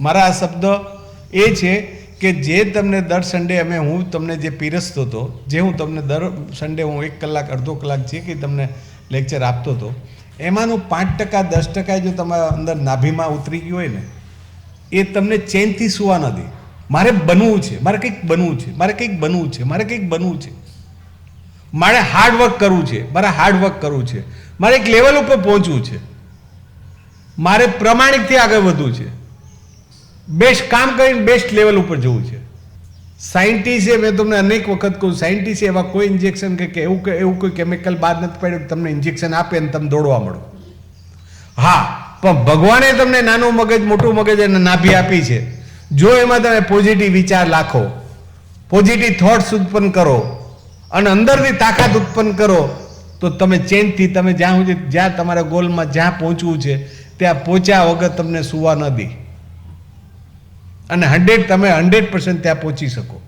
મારા આ શબ્દ એ છે કે જે તમને દર સન્ડે અમે હું તમને જે પીરસતો હતો, જે હું તમને દર સન્ડે હું એક કલાક, અડધો કલાક જે કે તમને લેક્ચર આપતો હતો, એમાંનું પાંચ ટકા, દસ ટકા જો તમારા અંદર નાભીમાં ઉતરી ગયું હોય ને, એ તમને ચેનથી સુવા નથી મારે બનવું છે, મારે કંઈક બનવું છે, મારે કંઈક બનવું છે, મારે કંઈક બનવું છે. મારે હાર્ડવર્ક કરવું છે, મારે હાર્ડવર્ક કરવું છે. મારે એક લેવલ ઉપર પહોંચવું છે. મારે પ્રમાણિકથી આગળ વધવું છે. બેસ્ટ કામ કરીને બેસ્ટ લેવલ ઉપર જવું છે. સાયન્ટિસ્ટે મેં તમને અનેક વખત કહું સાયન્ટિસ્ટે એવા કોઈ ઇન્જેક્શન કે એવું કે એવું કોઈ કેમિકલ બાદ નથી પાડ્યું તમને ઇન્જેક્શન આપે અને તમે દોડવા મળો. હા, પણ ભગવાને તમને નાનું મગજ, મોટું મગજ અને નાભી આપી છે. જો એમાં તમે પોઝિટિવ વિચાર લાખો પોઝિટિવ થોટ્સ ઉત્પન્ન કરો અને અંદરથી તાકાત ઉત્પન્ન કરો, તો તમે ચેનથી તમે જ્યાં સુધી જ્યાં તમારા ગોલમાં જ્યાં પહોંચવું છે, ત્યાં પહોંચ્યા વગર તમને સુવા ન દે. અને હંડ્રેડ તમે હંડ્રેડ પર્સન્ટ ત્યાં પહોંચી શકો.